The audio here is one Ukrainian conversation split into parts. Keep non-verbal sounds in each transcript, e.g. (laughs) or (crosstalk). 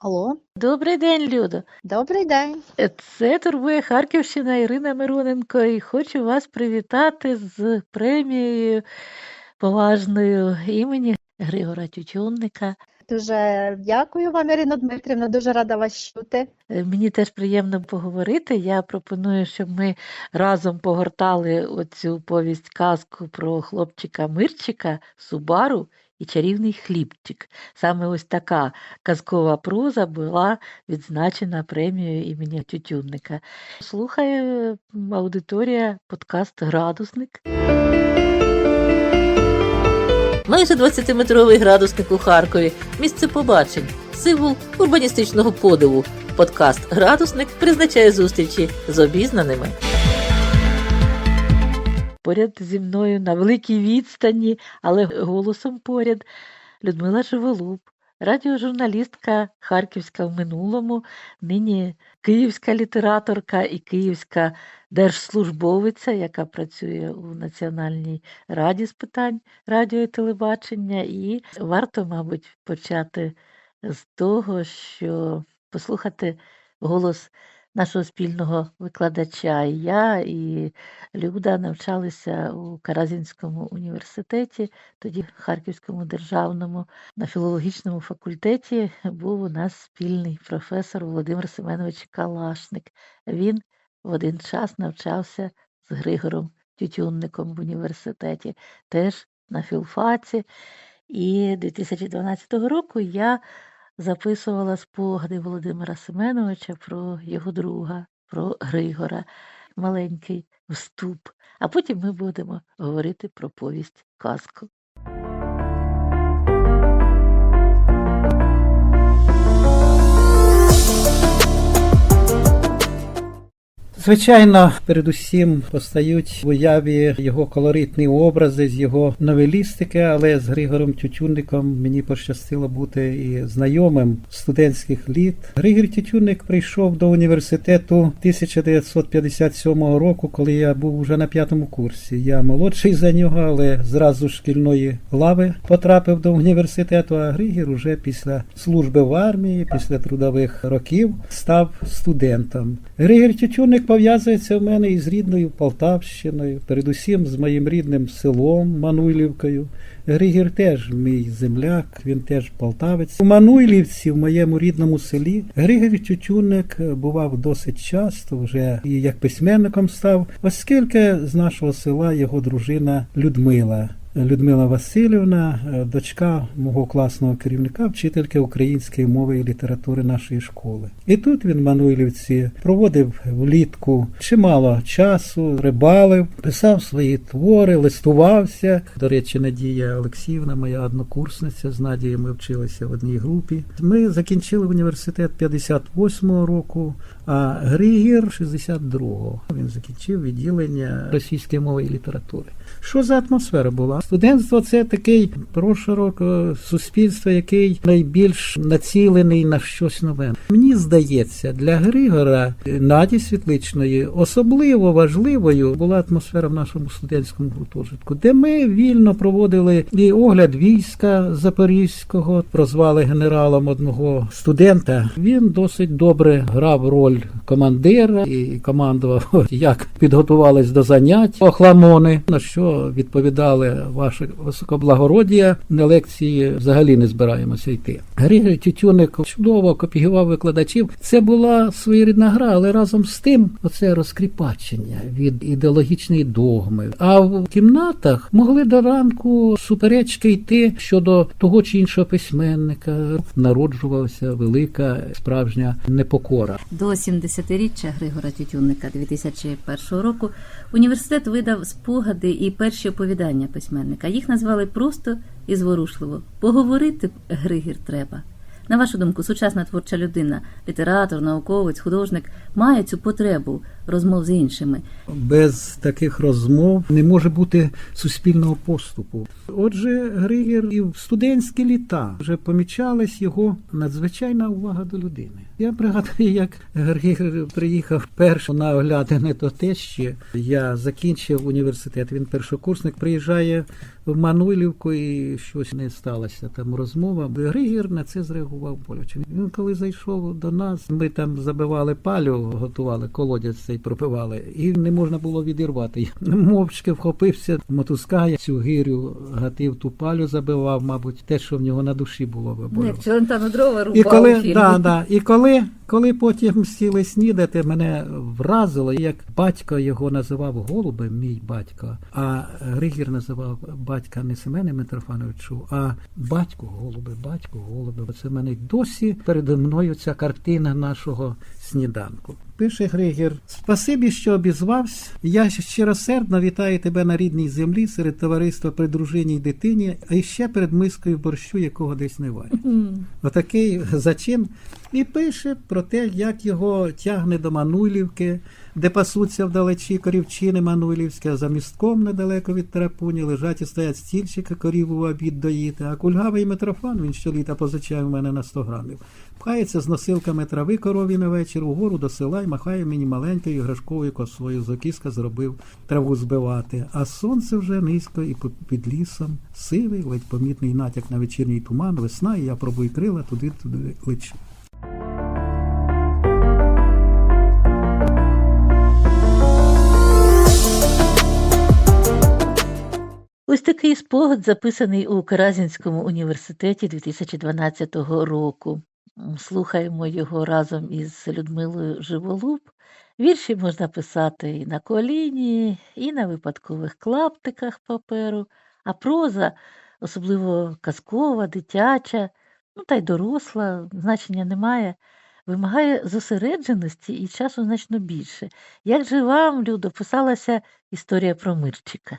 Алло, Добрий день, Людо. добрий день. Це турбує Харківщина Ірина Мироненко, і хочу вас привітати з премією поважною імені Григора Тютюнника. Дуже дякую вам, Ірина Дмитрівна. Дуже рада вас чути. Е, Мені теж приємно поговорити. Я пропоную, щоб ми разом погортали оцю повість казку про хлопчика Мирчика, Субару і чарівний хлібчик. Саме ось така казкова проза була відзначена премією імені Тютюнника. Слухає аудиторія подкаст Градусник. Майже 20-метровий градусник у Харкові. Місце побачень, символ урбаністичного подиву. Подкаст Градусник призначає зустрічі з обізнаними. Поряд зі мною на великій відстані, але голосом поряд Людмила Живолуб, радіожурналістка Харківська в минулому, нині київська літераторка і київська держслужбовиця, яка працює у Національній раді з питань радіо і телебачення. І варто, мабуть, почати з того, що послухати голос нашого спільного викладача. І я і Люда навчалися у Каразінському університеті, тоді Харківському державному, на філологічному факультеті був у нас спільний професор Володимир Семенович Калашник. Він в один час навчався з Григором Тютюнником в університеті, теж на філфаці. І 2012 року я записувала спогади Володимира Семеновича про його друга, про Григора, маленький вступ. А потім ми будемо говорити про повість казку. Звичайно, передусім постають в уяві його колоритні образи з його новелістики, але з Григором Тютюнником мені пощастило бути і знайомим студентських літ. Григор Тютюнник прийшов до університету 1957 року, коли я був уже на п'ятому курсі. Я молодший за нього, але зразу шкільної лави потрапив до університету. А Григір уже після служби в армії, після трудових років став студентом. Григор Тютюнник пов'язується в мене із рідною Полтавщиною, передусім з моїм рідним селом Мануйлівкою. Григір теж мій земляк, він теж полтавець. У Мануйлівці, в моєму рідному селі, Григор Тютюнник бував досить часто, вже і як письменником став, оскільки з нашого села його дружина Людмила. Людмила Васильівна, е, дочка мого класного керівника, вчительки української мови і літератури нашої школи. І тут він Мануйлівці проводив влітку чимало часу, рибалив, писав свої твори, листувався. До речі, Надія Олексіївна, моя однокурсниця з Надією, ми вчилися в одній групі. Ми закінчили університет 58-го року, а Григір 62-го. Він закінчив відділення російської мови і літератури. Що за атмосфера була? Студентство це такий прошарок е, суспільства, який найбільш націлений на щось нове. Мені здається, для Григора Наді Світличної особливо важливою була атмосфера в нашому студентському гуртожитку, де ми вільно проводили і огляд війська Запорізького, прозвали генералом одного студента. Він досить добре грав роль командира і командував, (laughs) як підготувались до занять охламони, на що відповідали ваше високоблагородія. На лекції взагалі не збираємося йти. Григорій Тютюник чудово копіював викладачів. Це була своєрідна гра, але разом з тим оце розкріпачення від ідеологічної догми. А в кімнатах могли до ранку суперечки йти щодо того чи іншого письменника. Народжувалася велика справжня непокора. До 70-річчя Григора Тютюнника 2001 року університет видав спогади і перші оповідання письменника. Їх назвали просто і зворушливо. Поговорити Григір треба. На вашу думку, сучасна творча людина, літератор, науковець, художник має цю потребу розмов з іншими. Без таких розмов не може бути суспільного поступу. Отже, Григір і в студентські літа вже помічалась його надзвичайна увага до людини. Я пригадую, як Григір приїхав перший на оглядини до тещі. Я закінчив університет. Він першокурсник приїжджає в Мануйлівку і щось не сталося там розмова. Григір на це зреагував боляче. Він коли зайшов до нас, ми там забивали палю, готували колодязь цей пропивали, і не можна було відірвати. (laughs) Мовчки вхопився, мотузкає цю гирю, гатив ту палю забивав, мабуть, те, що в нього на душі було рубав І коли, да, да, і коли, коли потім сіли снідати, мене вразило, як батько його називав голубем, мій батько, а Григір називав батька не Семена Митрофановичу, а батько голуби, батько голуби. Оце в мене досі передо мною ця картина нашого сніданку. Пише Григір, спасибі, що обізвався. Я щиросердно вітаю тебе на рідній землі серед товариства при дружині й дитині, а ще перед мискою борщу, якого десь не варять. М. Отакий зачин. І пише про те, як його тягне до Мануйлівки, де пасуться вдалечі корівчини Мануйлівські, а за містком недалеко від Тарапуні лежать і стоять стільчики корів у обід доїти, а кульгавий Митрофан, він щоліта позичає в мене на 100 грамів. Пхається з носилками трави корові на вечір угору до села і махає мені маленькою іграшковою косою. Зокіска зробив траву збивати. А сонце вже низько і під лісом, сивий, ледь помітний натяк на вечірній туман, весна, і я пробую крила туди туди лечу. Ось такий спогад записаний у Каразінському університеті 2012 року. Слухаємо його разом із Людмилою Живолуб. Вірші можна писати і на коліні, і на випадкових клаптиках паперу, а проза, особливо казкова, дитяча, ну та й доросла, значення немає, вимагає зосередженості і часу значно більше. Як же вам, Людо, писалася історія про Мирчика?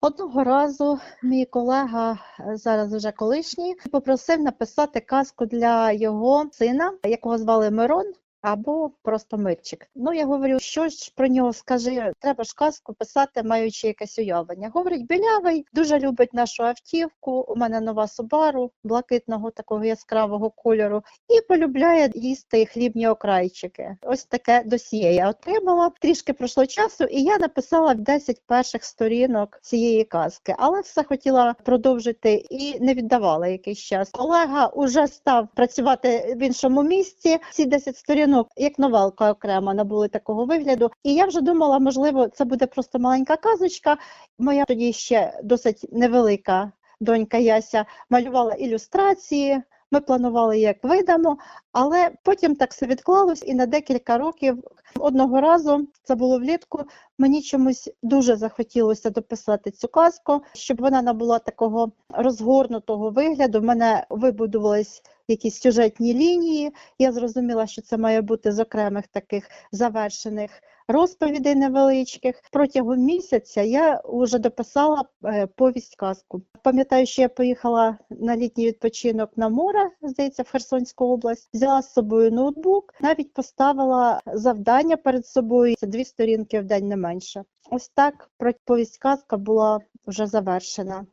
Одного разу мій колега, е, зараз вже колишній, попросив написати казку для його сина, якого звали Мирон. Або просто Мирчик. Ну, я говорю, що ж про нього скажи, треба ж казку писати, маючи якесь уявлення. Говорить, білявий, дуже любить нашу автівку. У мене нова Субару, блакитного такого яскравого кольору, і полюбляє їсти хлібні окрайчики. Ось таке досьє я отримала. Трішки пройшло часу, і я написала 10 перших сторінок цієї казки, але все хотіла продовжити і не віддавала якийсь час. Колега уже став працювати в іншому місці. Ці 10 сторінок, як новелка окремо, набули такого вигляду. І я вже думала, можливо, це буде просто маленька казочка. Моя тоді ще досить невелика донька Яся малювала ілюстрації. Ми планували, як видамо, але потім так все відклалось, і на декілька років одного разу це було влітку. Мені чомусь дуже захотілося дописати цю казку, щоб вона набула такого розгорнутого вигляду. В мене вибудувались якісь сюжетні лінії. Я зрозуміла, що це має бути з окремих таких завершених розповідей невеличких. Протягом місяця я вже дописала е, повість казку. Пам'ятаю, що я поїхала на літній відпочинок на море, здається, в Херсонську область, взяла з собою ноутбук, навіть поставила завдання перед собою. Це дві сторінки в день не менше. Ось так повість казка була вже завершена.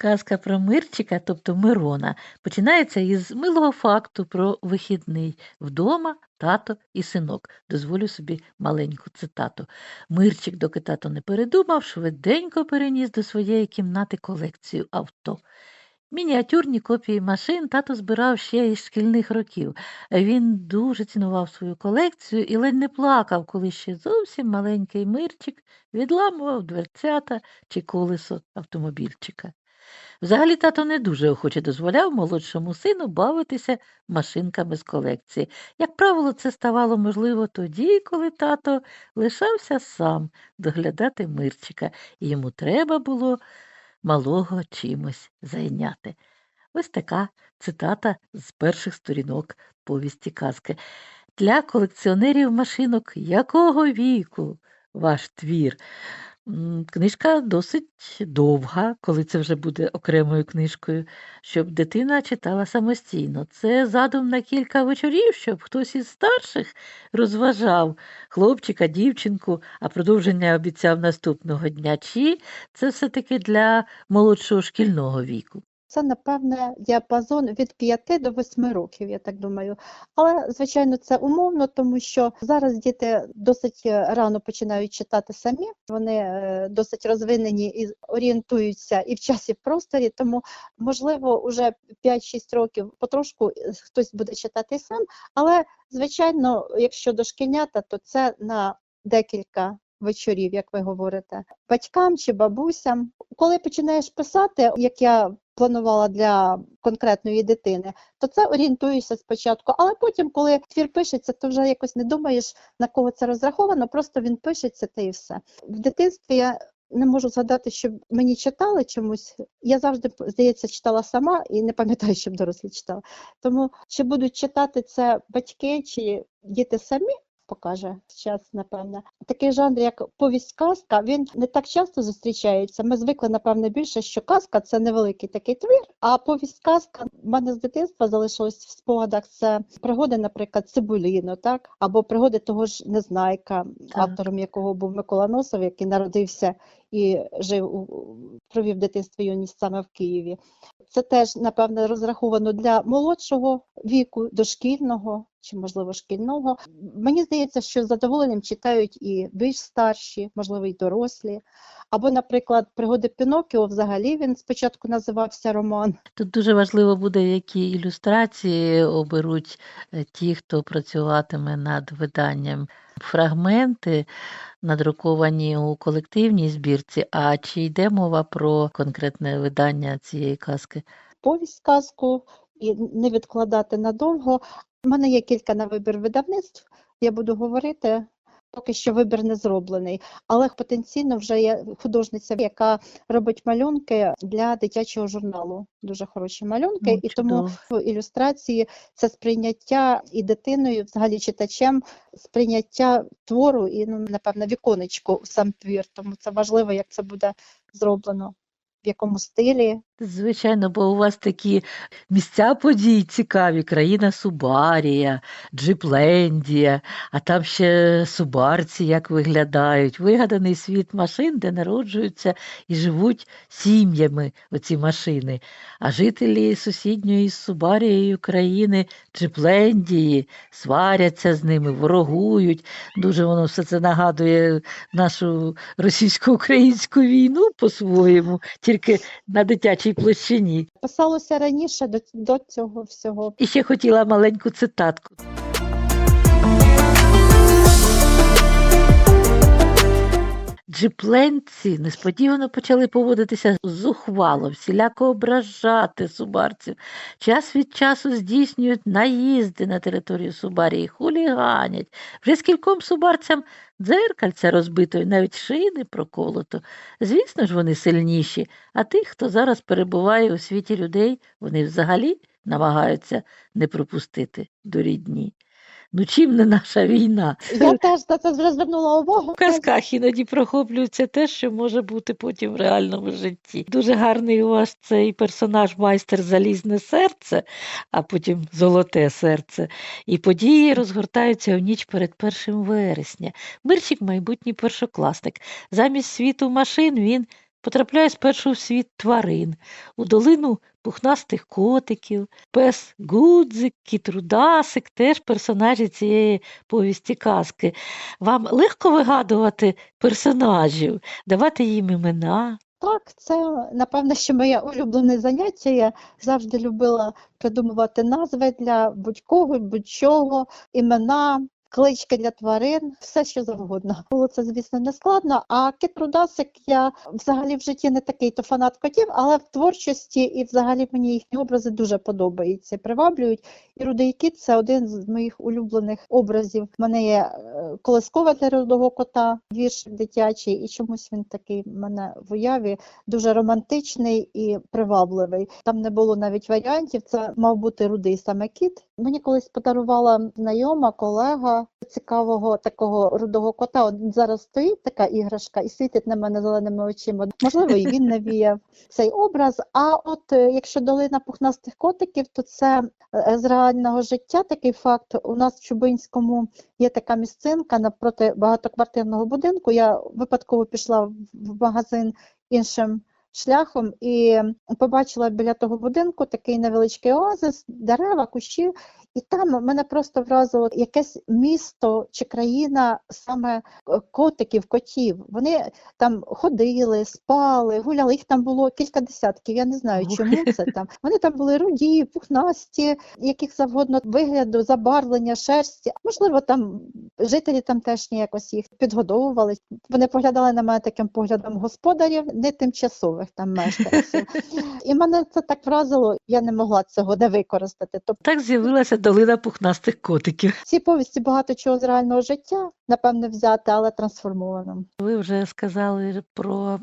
Казка про Мирчика, тобто Мирона, починається із милого факту про вихідний вдома, тато і синок. Дозволю собі маленьку цитату. Мирчик, доки тато не передумав, швиденько переніс до своєї кімнати колекцію авто. Мініатюрні копії машин тато збирав ще із шкільних років. Він дуже цінував свою колекцію і ледь не плакав, коли ще зовсім маленький Мирчик відламував дверцята чи колесо автомобільчика. Взагалі тато не дуже охоче дозволяв молодшому сину бавитися машинками з колекції. Як правило, це ставало можливо тоді, коли тато лишався сам доглядати Мирчика, і йому треба було малого чимось зайняти. Ось така цитата з перших сторінок повісті казки. Для колекціонерів машинок якого віку ваш твір? Книжка досить довга, коли це вже буде окремою книжкою, щоб дитина читала самостійно. Це задум на кілька вечорів, щоб хтось із старших розважав хлопчика, дівчинку, а продовження обіцяв наступного дня. Чи це все-таки для молодшого шкільного віку? Це, напевне, діапазон від 5 до 8 років, я так думаю. Але, звичайно, це умовно, тому що зараз діти досить рано починають читати самі. Вони е, досить розвинені і орієнтуються і в часі, і в просторі. Тому, можливо, уже 5-6 років потрошку е, хтось буде читати сам. Але, звичайно, якщо дошкільнята, то це на декілька вечорів, як ви говорите, батькам чи бабусям. Коли починаєш писати, як я планувала для конкретної дитини, то це орієнтуєшся спочатку, але потім, коли твір пишеться, то вже якось не думаєш, на кого це розраховано, просто він пишеться та і все. В дитинстві я не можу згадати, щоб мені читали чомусь. Я завжди, здається, читала сама і не пам'ятаю, щоб дорослі читали. Тому чи будуть читати це батьки чи діти самі, покаже час, напевне. Такий жанр, як повість казка, він не так часто зустрічається. Ми звикли, напевне, більше, що казка це невеликий такий твір. А повість казка в мене з дитинства залишилось в спогадах. Це пригоди, наприклад, Цибуліно, так або пригоди того ж Незнайка, автором якого був Микола Носов, який народився і жив провів дитинство юність саме в Києві. Це теж, напевне, розраховано для молодшого віку, дошкільного чи, можливо, шкільного. Мені здається, що з задоволенням читають і більш старші, можливо, і дорослі. Або, наприклад, пригоди Пінокіо взагалі він спочатку називався роман. Тут дуже важливо буде, які ілюстрації оберуть е, ті, хто працюватиме над виданням. Фрагменти надруковані у колективній збірці, а чи йде мова про конкретне видання цієї казки? Повість казку і не відкладати надовго. У мене є кілька на вибір видавництв. Я буду говорити. Поки що вибір не зроблений, але потенційно вже є художниця, яка робить малюнки для дитячого журналу. Дуже хороші малюнки, Ну, і тому в ілюстрації це сприйняття і дитиною, взагалі читачем, сприйняття твору і ну, напевно віконечко в сам твір. Тому це важливо, як це буде зроблено, в якому стилі. Звичайно, бо у вас такі місця подій цікаві, країна Субарія, Джиплендія, а там ще субарці як виглядають, вигаданий світ машин, де народжуються і живуть сім'ями оці машини. А жителі сусідньої з Субарією країни Джиплендії сваряться з ними, ворогують. Дуже воно все це нагадує нашу російсько-українську війну по-своєму, тільки на дитячій площині. Писалося раніше до, до цього всього. І ще хотіла маленьку цитатку. Джипленці несподівано почали поводитися зухвало, всіляко ображати субарців. Час від часу здійснюють наїзди на територію Субарії, хуліганять. Вже з кільком субарцям дзеркальця розбито і навіть шини проколото. Звісно ж, вони сильніші, а тих, хто зараз перебуває у світі людей, вони взагалі намагаються не пропустити до рідні. Ну чим не наша війна? Я теж на це вже звернула увагу. В казках іноді прохоплюється те, що може бути потім в реальному житті. Дуже гарний у вас цей персонаж майстер залізне серце, а потім золоте серце. І події розгортаються у ніч перед першим вересня. Мирчик майбутній першокласник. Замість світу машин він потрапляє спершу в світ тварин, у долину пухнастих котиків, пес Гудзик, кіт Рудасик, теж персонажі цієї повісті казки. Вам легко вигадувати персонажів, давати їм імена. Так, це напевно, що моє улюблене заняття. Я завжди любила придумувати назви для будь-кого, будь-чого, імена. Клички для тварин, все що завгодно. Було це, звісно, не складно. А кіт Рудасик я взагалі в житті не такий то фанат котів, але в творчості і взагалі мені їхні образи дуже подобаються, приваблюють. І рудий кіт це один з моїх улюблених образів. У мене є е, колискова для рудого кота, вірш дитячий, і чомусь він такий в мене в уяві дуже романтичний і привабливий. Там не було навіть варіантів. Це мав бути рудий саме кіт. Мені колись подарувала знайома, колега цікавого такого рудого кота. От зараз стоїть така іграшка і світить на мене зеленими очима. Можливо, і він навіяв (laughs) цей образ. А от е, якщо долина пухнастих котиків, то це е, з реального життя такий факт. У нас в Чубинському є така місцинка напроти багатоквартирного будинку. Я випадково пішла в магазин іншим шляхом і побачила біля того будинку такий невеличкий оазис, дерева, кущі, і там мене просто вразило якесь місто чи країна саме е, котиків, котів. Вони там ходили, спали, гуляли. Їх там було кілька десятків. Я не знаю, чому це там. (laughs) Вони там були руді, пухнасті, яких завгодно вигляду, забарвлення, шерсті. Можливо, там жителі тамтешні якось їх підгодовували. Вони поглядали на мене таким поглядом господарів, не тимчасових там мешканців. (laughs) І мене це так вразило, я не могла цього не використати. Тобто Так з'явилася долина пухнастих котиків. Ці повісті багато чого з реального життя, напевне, взяти, але трансформовано. Ви вже сказали про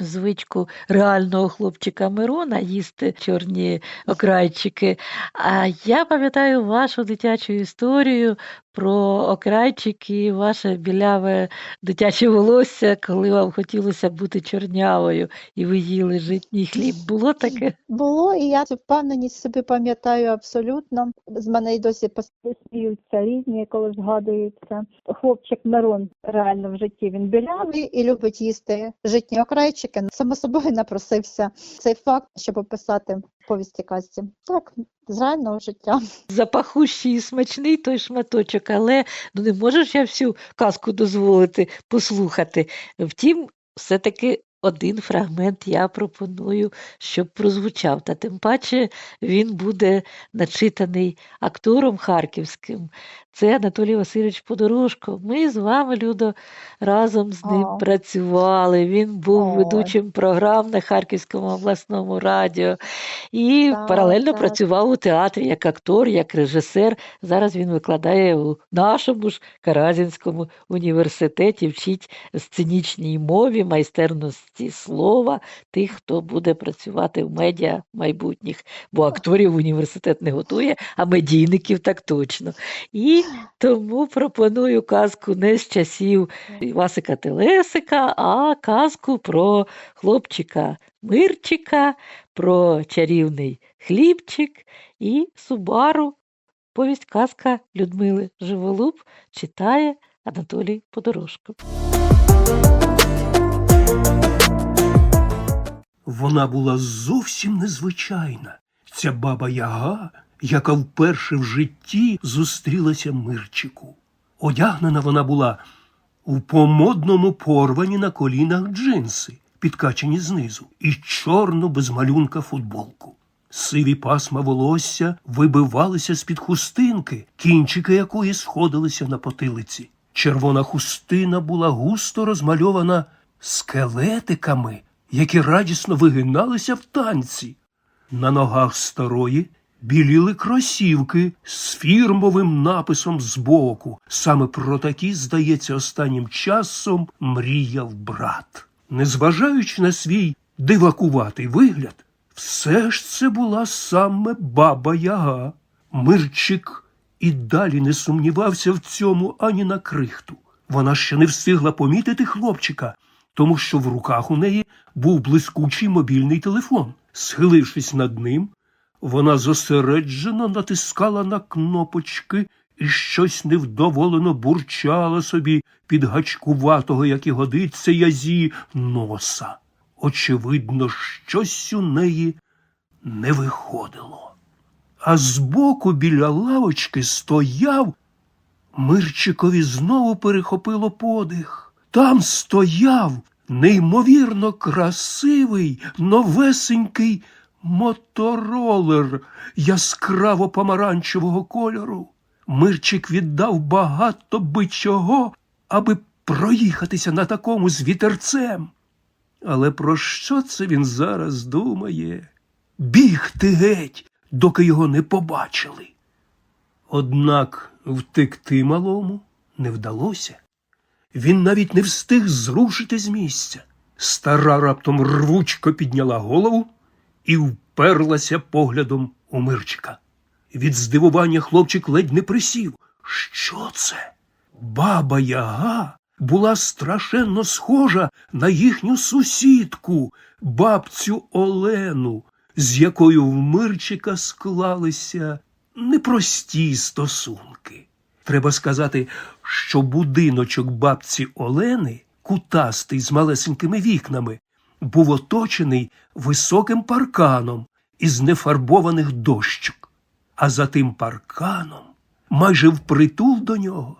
звичку реального хлопчика Мирона їсти чорні окрайчики. А я пам'ятаю вашу дитячу історію про окрайчики, ваше біляве дитяче волосся, коли вам хотілося бути чорнявою, і ви їли житній хліб. Було таке? Було, і я цю впевненість собі пам'ятаю абсолютно. З мене й досі посміються різні, коли згадуються. Хлопчик Мирон реально в житті він білявий і любить їсти житні окрайчики. Само собою напросився цей факт, щоб описати повісті казці. Так, з реального життя. запахущий і смачний той шматочок, але ну не можеш я всю казку дозволити послухати. Втім, все-таки один фрагмент я пропоную, щоб прозвучав. Та тим паче він буде начитаний актором харківським. Це Анатолій Васильович Подорожко. Ми з вами, Людо, разом з ним О. працювали. Він був Ой. ведучим програм на Харківському обласному радіо і Так, паралельно так. працював у театрі як актор, як режисер. Зараз він викладає у нашому ж Каразінському університеті, вчить сценічній мові, майстерності слова тих, хто буде працювати в медіа майбутніх, бо акторів університет не готує, а медійників так точно. І тому пропоную казку не з часів Васика Телесика, а казку про хлопчика Мирчика, про чарівний хлібчик і Субару. Повість казка Людмили Живолуб читає Анатолій Подорожко. Вона була зовсім незвичайна. Ця баба Яга, яка вперше в житті зустрілася Мирчику. Одягнена вона була у помодному порвані на колінах джинси, підкачені знизу, і чорну без малюнка футболку. Сиві пасма волосся вибивалися з-під хустинки, кінчики якої сходилися на потилиці. Червона хустина була густо розмальована скелетиками, які радісно вигиналися в танці. На ногах старої біліли кросівки з фірмовим написом збоку. Саме про такі, здається, останнім часом мріяв брат. Незважаючи на свій дивакуватий вигляд, все ж це була саме баба Яга. Мирчик і далі не сумнівався в цьому ані на крихту. Вона ще не встигла помітити хлопчика, тому що в руках у неї був блискучий мобільний телефон. Схилившись над ним, вона зосереджено натискала на кнопочки і щось невдоволено бурчала собі під гачкуватого, як і годиться, язі носа. Очевидно, щось у неї не виходило. А збоку біля лавочки стояв Мирчикові знову перехопило подих. Там стояв неймовірно красивий, новесенький моторолер яскраво помаранчевого кольору. Мирчик віддав багато би чого, аби проїхатися на такому з вітерцем. Але про що це він зараз думає? Бігти геть, доки його не побачили. Однак втекти малому не вдалося. Він навіть не встиг зрушити з місця. Стара раптом рвучко підняла голову і вперлася поглядом у Мирчика. Від здивування хлопчик ледь не присів. Що це? Баба Яга була страшенно схожа на їхню сусідку, бабцю Олену, з якою в Мирчика склалися непрості стосунки. Треба сказати, що будиночок бабці Олени, кутастий з малесенькими вікнами, був оточений високим парканом із нефарбованих дощок, а за тим парканом, майже впритул до нього,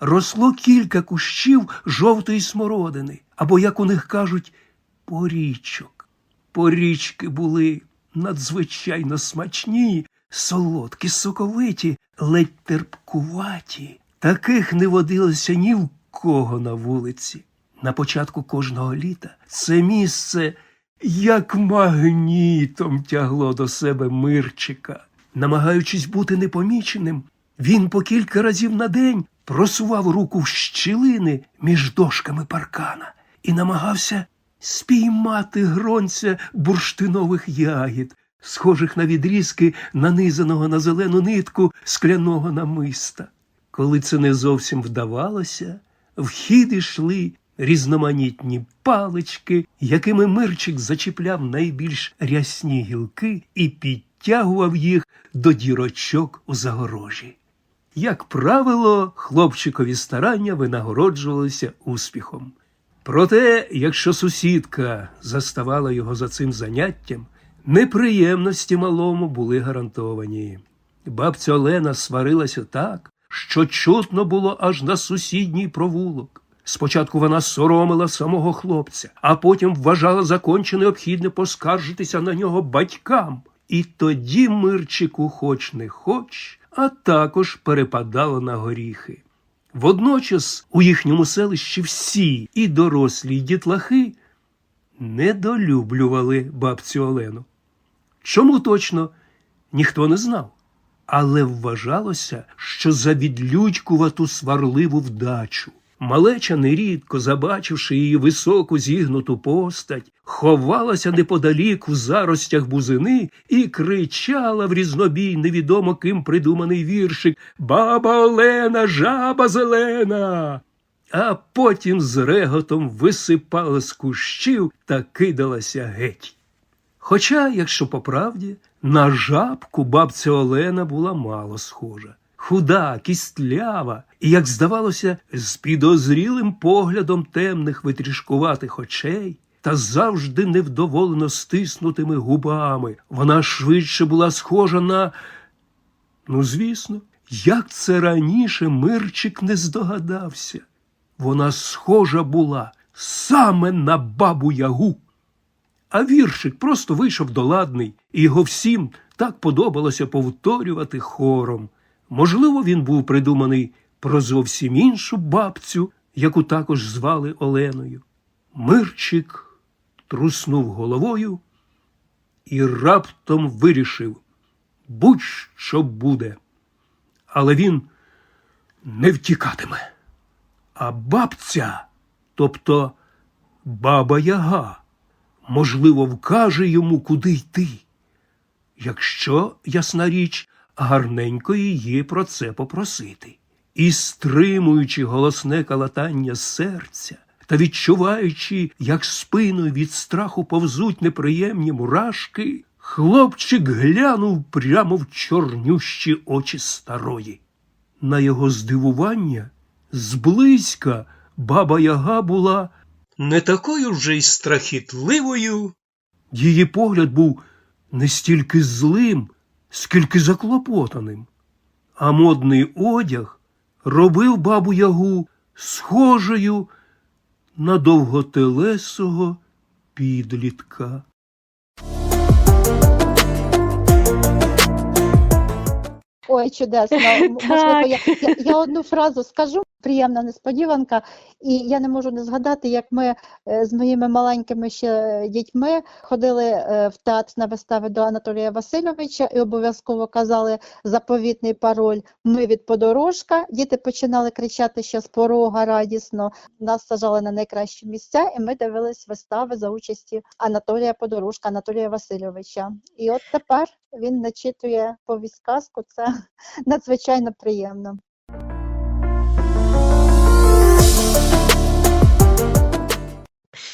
росло кілька кущів жовтої смородини, або, як у них кажуть, порічок. Порічки були надзвичайно смачні, солодкі, соковиті, ледь терпкуваті. Таких не водилося ні в кого на вулиці. На початку кожного літа це місце як магнітом тягло до себе Мирчика. Намагаючись бути непоміченим, він по кілька разів на день просував руку в щілини між дошками паркана і намагався спіймати гронця бурштинових ягід, схожих на відрізки нанизаного на зелену нитку скляного намиста. Коли це не зовсім вдавалося, в хід ішли різноманітні палички, якими Мирчик зачіпляв найбільш рясні гілки і підтягував їх до дірочок у загорожі. Як правило, хлопчикові старання винагороджувалися успіхом. Проте, якщо сусідка заставала його за цим заняттям, неприємності малому були гарантовані. Бабця Олена сварилася так, що чутно було аж на сусідній провулок. Спочатку вона соромила самого хлопця, а потім вважала за конче необхідне поскаржитися на нього батькам. І тоді Мирчику, хоч не хоч, а також перепадало на горіхи. Водночас у їхньому селищі всі, і дорослі, і дітлахи, недолюблювали бабцю Олену. Чому точно ніхто не знав, але вважалося, що за відлюдькувату сварливу вдачу. Малеча нерідко, забачивши її високу зігнуту постать, ховалася неподалік у заростях бузини і кричала в різнобій невідомо ким придуманий віршик Баба Олена, жаба зелена. А потім з реготом висипала з кущів та кидалася геть. Хоча, якщо по правді, на жабку бабця Олена була мало схожа. Худа, кістлява, і, як здавалося, з підозрілим поглядом темних витрішкуватих очей та завжди невдоволено стиснутими губами. Вона швидше була схожа на. Ну, звісно, як це раніше Мирчик не здогадався. Вона схожа була саме на бабу Ягу. А віршик просто вийшов доладний, і його всім так подобалося повторювати хором. Можливо, він був придуманий про зовсім іншу бабцю, яку також звали Оленою. Мирчик труснув головою і раптом вирішив будь-що буде. Але він не втікатиме. А бабця, тобто баба Яга, можливо, вкаже йому, куди йти. Якщо, ясна річ, гарненько її про це попросити. І стримуючи голосне калатання серця та відчуваючи, як спиною від страху повзуть неприємні мурашки, хлопчик глянув прямо в чорнющі очі старої. На його здивування, зблизька баба Яга була не такою вже й страхітливою. Її погляд був не стільки злим, скільки заклопотаним, а модний одяг робив бабу Ягу схожою на довготелесого підлітка. Ой, чудесно. (laughs) Можливо, я, я, я одну фразу скажу. Приємна несподіванка, і я не можу не згадати, як ми е, з моїми маленькими ще дітьми ходили е, в театр на вистави до Анатолія Васильовича і обов'язково казали заповітний пароль Ми від подорожка. Діти починали кричати ще з порога радісно. Нас сажали на найкращі місця, і ми дивились вистави за участі Анатолія Подорожка, Анатолія Васильовича. І от тепер він начитує повість казку. Це (laughs) надзвичайно приємно.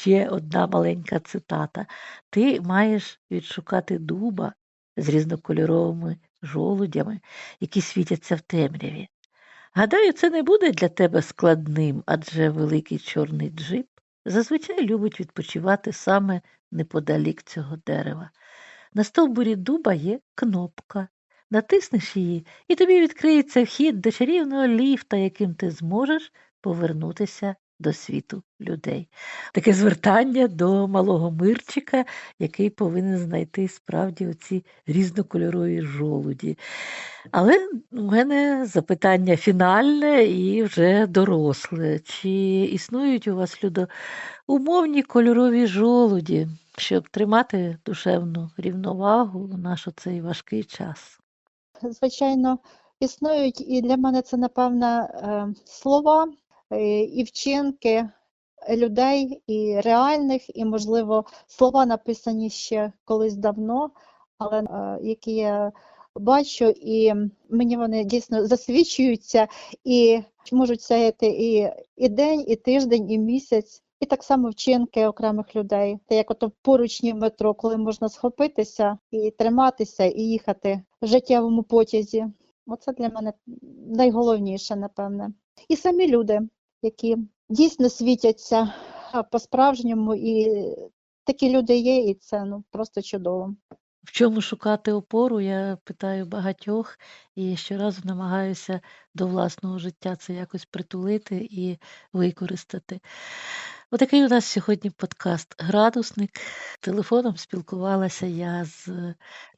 Ще одна маленька цитата. Ти маєш відшукати дуба з різнокольоровими жолудями, які світяться в темряві. Гадаю, це не буде для тебе складним, адже великий чорний джип зазвичай любить відпочивати саме неподалік цього дерева. На стовбурі дуба є кнопка. Натиснеш її, і тобі відкриється вхід до чарівного ліфта, яким ти зможеш повернутися до світу людей. Таке звертання до малого мирчика, який повинен знайти справді оці різнокольорові жолуді. Але у мене запитання фінальне і вже доросле. Чи існують у вас людо умовні кольорові жолуді, щоб тримати душевну рівновагу у наш оцей важкий час? Звичайно, існують, і для мене це, напевно, е, слова і вчинки людей, і реальних, і, можливо, слова написані ще колись давно, але е, які я бачу, і мені вони дійсно засвідчуються і можуть сяяти і, і день, і тиждень, і місяць. І так само вчинки окремих людей. Те, як ото поручні в метро, коли можна схопитися і триматися, і їхати в життєвому потязі. Оце для мене найголовніше, напевне. І самі люди, які дійсно світяться по-справжньому, і такі люди є, і це ну просто чудово. В чому шукати опору, я питаю багатьох і щоразу намагаюся до власного життя це якось притулити і використати. Отакий у нас сьогодні подкаст Градусник. Телефоном спілкувалася я з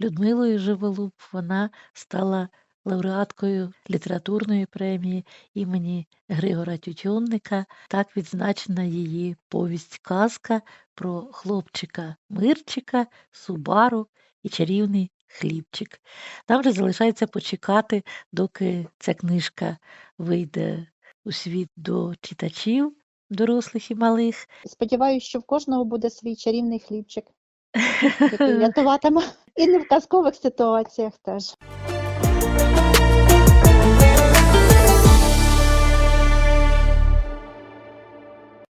Людмилою Живолуб. Вона стала лауреаткою літературної премії імені Григора Тютюнника. Так відзначена її повість казка про хлопчика Мирчика, Субару і чарівний хлібчик. Нам вже залишається почекати, доки ця книжка вийде у світ до читачів, дорослих і малих. Сподіваюся, що в кожного буде свій чарівний хлібчик, який (laughs) рятуватиме. І не в казкових ситуаціях теж.